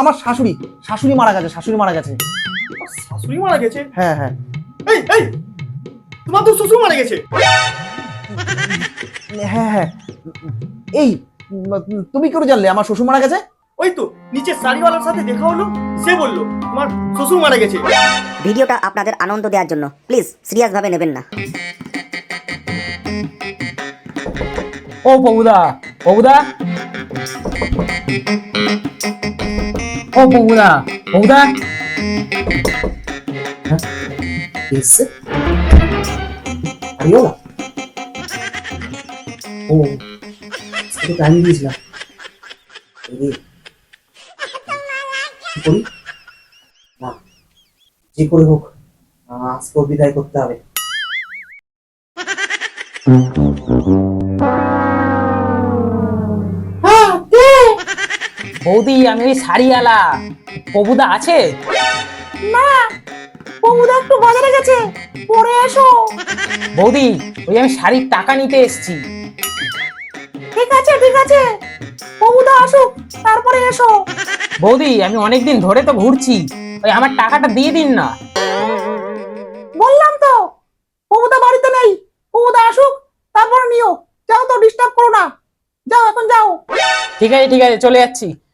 আমার শাশুড়ি শাশুড়ি মারা গেছে শাশুড়ি মারা গেছে। শাশুড়ি মারা গেছে? হ্যাঁ হ্যাঁ। এই এই! তোমার তো শ্বশুর মারা গেছে। হ্যাঁ হ্যাঁ। এই তুমি কি করে জানলে? আমার শ্বশুর মারা গেছে? ওই তো নিচে শাড়িওয়ালার সাথে দেখা হলো সে বলল তোমার শ্বশুর মারা গেছে। ভিডিওটা আপনাদের আনন্দ দেওয়ার জন্য। প্লিজ সিরিয়াসভাবে নেবেন না। ও বৌদা বৌদা ও বৌদা বৌদা এসছে আরিওলা ও আজকে তো আমি দিয়েছিলাম করি না যে করে হোক আজকে বিদায় করতে বৌদি আমি ওই শাড়িওয়ালা প্রভুদা আছে? না বৌদা একটু বাজারে গেছে। পরে এসো। বৌদি ওই আমি শাড়ির টাকা নিতে এসেছি। ঠিক আছে ঠিক আছে। বৌদা আসুক তারপরে এসো। বৌদি আমি অনেকদিন ধরে তো ঘুরছি। ওই আমার টাকাটা দিয়ে দিন না। বললাম তো বৌদা বাড়িতে নেই। বৌদা আসুক তারপরে নিও। যাও তো ডিস্টার্ব করো না। যাও এখন যাও। ঠিক আছে ঠিক আছে চলে যাচ্ছি।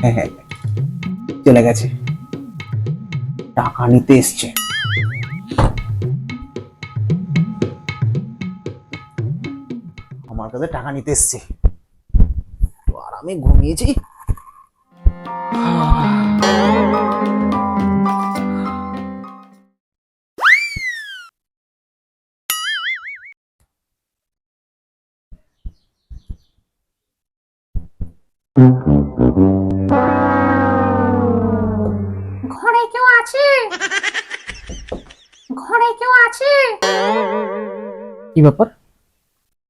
হ্যাঁ হ্যাঁ। চলে গেছে। টাকা নিতে এসছে। আমার কাছে টাকা নিতে এসছে। আর আমি ঘুমিয়েছি। আছে? ঘরে কেউ আছে? কি ব্যাপার?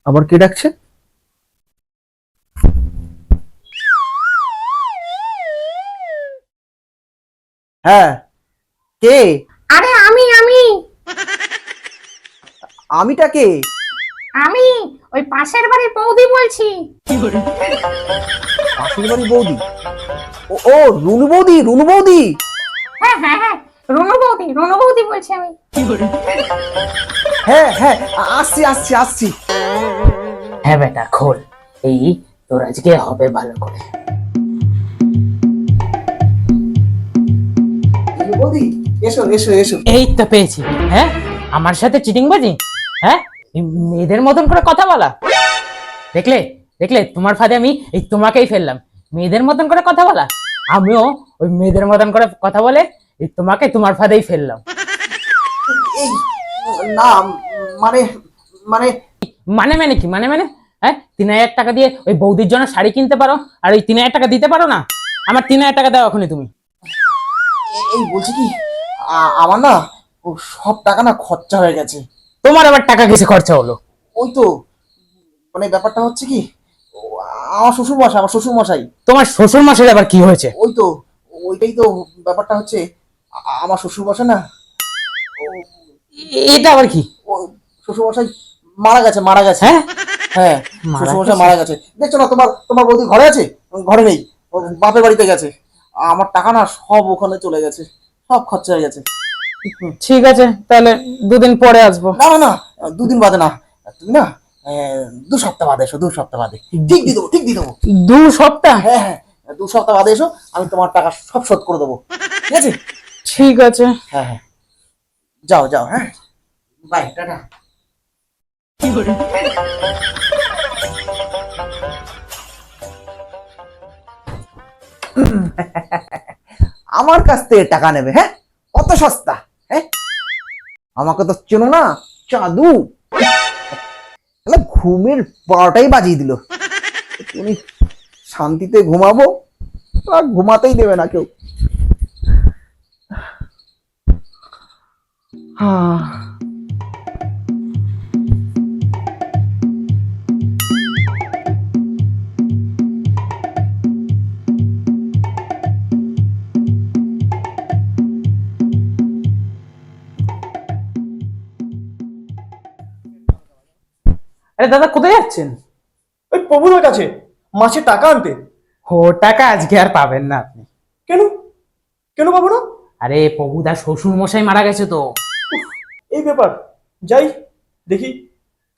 আবার কে ডাকছে? হ্যাঁ কে? আরে আমি আমি। আমিটা কে? আমি ওই পাশের বাড়ির বৌদি বলছি। পাশের বাড়ি বৌদি? ও ও রুনু বৌদি রুনু বৌদি। হ্যাঁ হ্যাঁ হ্যাঁ। রনু বৌদি রনু বৌদি বলছি আমি। হ্যাঁ হ্যাঁ আসছি আসছি আসছি। হ্যাঁ বেটা খোল। এই তোর আজকে হবে ভালো করে। বৌদি এসো এসো এসো। এই তো পেয়েছি হ্যাঁ? আমার সাথে চিটিং বাজি? হ্যাঁ? মেয়েদের মতন করে কথা বলা? দেখলে দেখলে তোমার ফাঁদে আমি এই তোমাকেই ফেললাম। মেয়েদের মতন করে কথা বলা? আমিও ওই মেয়েদের মতন করে কথা বলে এই তোমাকে তোমার ফাঁদেই ফেললাম। না মানে মানে মানে মানে কি মানে মানে? হ্যাঁ তিন হাজার টাকা দিয়ে ওই বৌদির জন্য শাড়ি কিনতে পারো আর ওই তিন হাজার টাকা দিতে পারো না? আমার তিন হাজার টাকা দাও এখনই তুমি। এই বলছি কি আমার না ও সব টাকা না খরচা হয়ে গেছে। তোমার আবার টাকা কিসে খরচা হলো? ওই তো মানে ব্যাপারটা হচ্ছে কি আমার শ্বশুর মশাই আমার শ্বশুর মশাই তোমার শ্বশুর মশাই আবার কি হয়েছে? ওই তো ওইটাই তো ব্যাপারটা হচ্ছে আমার শ্বশুর মশাই না এটা আবার কি? ও শ্বশুর মশাই মারা গেছে মারা গেছে হ্যাঁ? হ্যাঁ শ্বশুর মশাই? মারা গেছে। দেখছ না তোমার তোমার বৌদি ঘরে আছে? ঘরে নেই বাপের বাড়িতে গেছে। আমার টাকা না সব ওখানে চলে গেছে সব খরচা হয়ে গেছে। ঠিক আছে তাহলে দুদিন পরে আসব। না না না দুদিন বাদে না তুমি না দু সপ্তাহ বাদে এসো দু সপ্তাহ বাদে। ঠিক দিয়ে দেবো ঠিক দিয়ে দেবো। দু সপ্তাহ? হ্যাঁ হ্যাঁ। দু সপ্তাহ বাদে এসো আমি তোমার টাকা সব শোধ করে দেবো। ঠিক আছে? ঠিক আছে। হ্যাঁ হ্যাঁ। যাও যাও হ্যাঁ। Bye tata. আমার কাছ থেকে টাকা নেবে হ্যাঁ? কত সস্তা হ্যাঁ? আমাকে তো চেনো না চাঁদু। ঘুমের বারোটাই বাজিয়ে দিল। তুমি শান্তিতে ঘুমাবো? আর ঘুমাতেই দেবে না কেউ। হ্যাঁ আরে দাদা কোথায় যাচ্ছেন? ওই প্রভুদার কাছে। মাছের টাকা আনতে? ও টাকা আজকে আর পাবেন না আপনি। কেন? কেন পাবো না? আরে প্রভুদা শ্বশুর মশাই মারা গেছে তো। এই ব্যাপার। যাই দেখি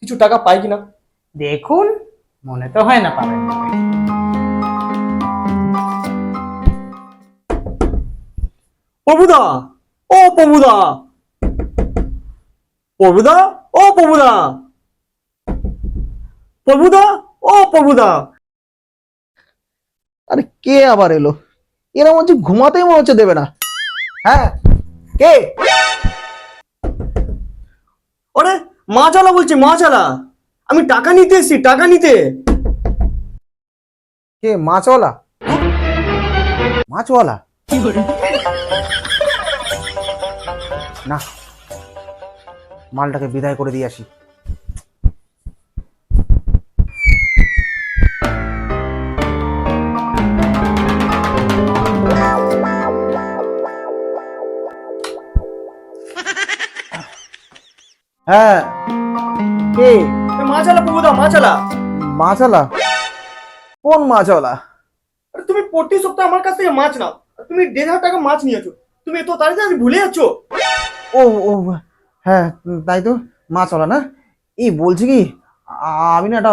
কিছু টাকা পাই কিনা। দেখুন মনে তো হয় না পাবেন। প্রভুদা ও প্রভুদা প্রভুদা ও প্রভুদা প্রভুদা ও প্রভুদা আরে কে আবার এলো? এরা মনে হচ্ছে ঘুমাতেই মনে হচ্ছে দেবে না। হ্যাঁ কে? ওরে মা চালা বলছে মা চালা আমি টাকা নিতে এসেছি টাকা নিতে। কে মাছওয়ালা? মাছওয়ালা? না মালটাকে বিদায় করে দিয়ে আসি। হ্যাঁ। কে? এ, মা চালা প্রভুদা মা চালা মাছওয়ালা? কোন মাছওয়ালা? আরে তুমি প্রতি সপ্তাহে আমার কাছ থেকে মাছ নাও। তুমি দেড় হাজার টাকা মাছ নিয়েছো। তুমি এত তাড়াতাড়ি ভুলে যাচ্ছ। ও ও হ্যাঁ তাই তো মাছওয়ালা না? এই বলছি কি আমি না একটা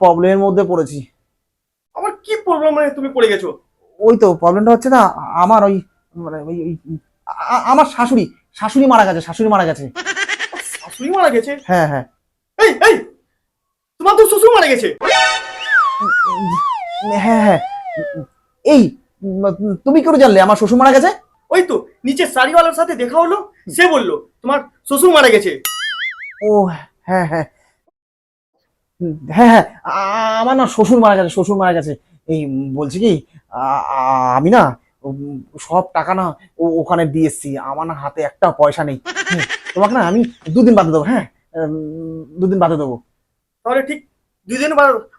প্রবলেমের মধ্যে পড়েছি। আমার কি প্রবলেম মানে তুমি পড়ে গেছো? ওই তো প্রবলেমটা হচ্ছে না আমার ওই মানে ওই ওই আমার শাশুড়ি শাশুড়ি মারা গেছে শাশুড়ি মারা গেছে। শাশুড়ি মারা গেছে? হ্যাঁ হ্যাঁ। এই এই! তোমার তো শ্বশুর মারা গেছে! হ্যাঁ হ্যাঁ। এই তুমি করে জানলে? আমার শ্বশুর মারা গেছে? ওই তো নিচে শাড়িওয়ালার সাথে দেখা হলো সে বলল তোমার শ্বশুর মারা গেছে। ও হ্যাঁ হ্যাঁ। হ্যাঁ হ্যাঁ। আমার না শ্বশুর মারা গেছে শ্বশুর মারা গেছে। এই বলছি কি আমি না সব টাকা না ওখানে দিয়ে এসছি। আমার না হাতে একটা পয়সা নেই। তোমাকে না আমি দুদিন বাদে দেবো হ্যাঁ? দুদিন বাদে দেবো। তাহলে ঠিক দুদিন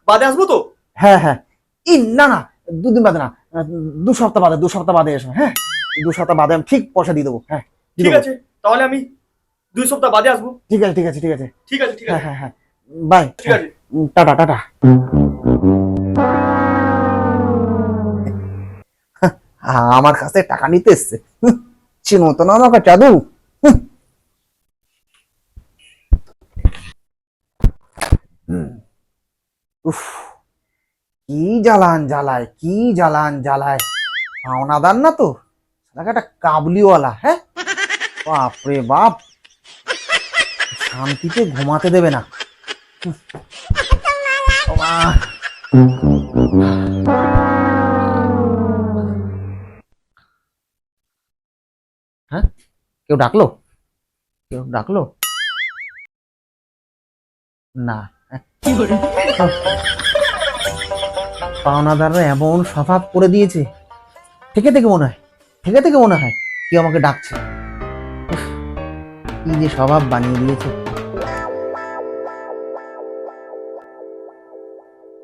বাদে আসব তো? হ্যাঁ হ্যাঁ। ই না না দুদিন বাদে না। দু সপ্তাহ বাদে দু সপ্তাহ বাদে এসো হ্যাঁ? দু সপ্তাহ বাদে আমি ঠিক পয়সা দিয়ে দেবো হ্যাঁ? ঠিক আছে তাহলে আমি দুই সপ্তাহ বাদে আসব। ঠিক আছে ঠিক আছে ঠিক আছে। ঠিক আছে ঠিক হ্যাঁ আছে। হ্যাঁ হ্যাঁ। বাই। ঠিক আছে। Tata tata. আমার কাছে টাকা নিতে এসছে। চিনো তো না আমাকে চাদু উফ, কি জ্বালান জ্বালায়, কি জ্বালান জ্বালায়। পাওনাদার না তো? একটা কাবলিওয়ালা হ্যাঁ? বাপরে বাপ। শান্তিতে ঘুমাতে দেবে না। হ্যাঁ? কেউ ডাকলো? কেউ ডাকলো? না। পাওনাদাররা এমন স্বভাব করে দিয়েছে। থেকে থেকে মনে হয়, থেকে থেকে মনে হয় কেউ আমাকে ডাকছে। কি যে স্বভাব বানিয়ে দিয়েছে।